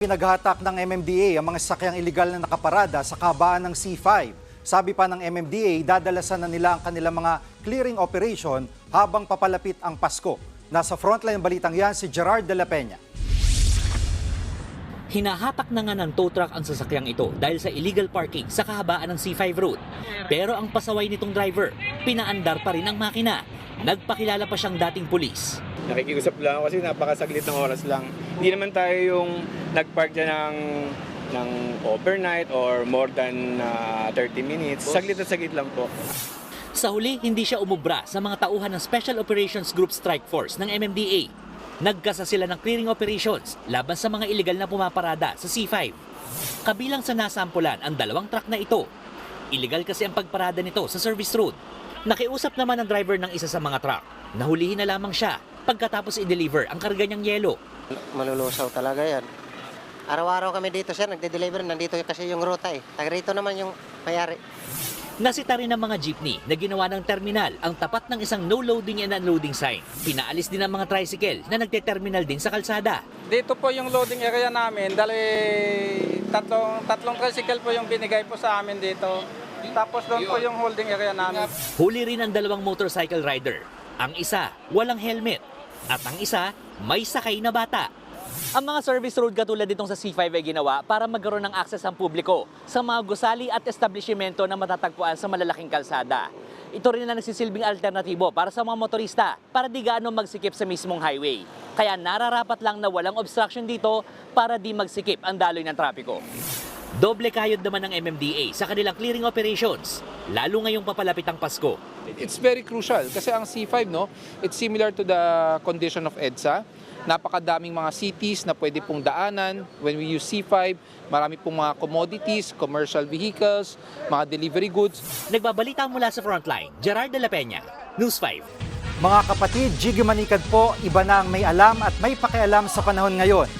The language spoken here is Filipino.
Pinaghatak ng MMDA ang mga sakyang illegal na nakaparada sa kabaan ng C5. Sabi pa ng MMDA, dadalasan na nila ang kanilang mga clearing operation habang papalapit ang Pasko. Nasa frontline ng balitang yan si Gerard de la Peña. Hinahatak na nga ng tow truck ang sasakyang ito dahil sa illegal parking sa kahabaan ng C5 road. Pero ang pasaway nitong driver, pinaandar pa rin ang makina. Nagpakilala pa siyang dating pulis. Nakikiusap lang ako kasi napakasaglit ng oras lang. Hindi naman tayo yung nagpark dyan ng, ng overnight or more than ah, 30 minutes. Saglit na saglit lang po. Sa huli, hindi siya umubra sa mga tauhan ng Special Operations Group Strike Force ng MMDA. Nagkasa sila ng clearing operations laban sa mga illegal na pumaparada sa C5. Kabilang sa nasampulan ang dalawang truck na ito. Illegal kasi ang pagparada nito sa service road. Nakiusap naman ang driver ng isa sa mga truck. Nahulihin na lamang siya pagkatapos i-deliver ang karga niyang yelo. Malulusaw talaga yan. Araw-araw kami dito sir, nagde-deliver. Nandito kasi yung ruta eh. Taga rito naman yung mayari. Nasita rin ng mga jeepney na ginawa ng terminal ang tapat ng isang no loading and unloading sign. Pinaalis din ang mga tricycle na nagte-terminal din sa kalsada. Dito po yung loading area namin. Dali tatlong, tatlong tricycle po yung binigay po sa amin dito. Tapos doon po yung holding area namin. Huli rin ang dalawang motorcycle rider. Ang isa, walang helmet. At ang isa, may sakay na bata. Ang mga service road katulad ditong sa C5 ay ginawa para magkaroon ng akses ang publiko sa mga gusali at establishmento na matatagpuan sa malalaking kalsada. Ito rin ang nagsisilbing alternatibo para sa mga motorista para di gaano magsikip sa mismong highway. Kaya nararapat lang na walang obstruction dito para di magsikip ang daloy ng trapiko. Doble kayod naman ng MMDA sa kanilang clearing operations, lalo ngayong papalapit ang Pasko. It's very crucial kasi ang C5 no, it's similar to the condition of EDSA. Napakadaming mga cities na pwede pong daanan. When we use C5, marami pong mga commodities, commercial vehicles, mga delivery goods. Nagbabalita mula sa Frontline, Gerard de la Peña, News 5. Mga kapatid, Jiggy Manikad po, iba na ang may alam at may pakialam sa panahon ngayon.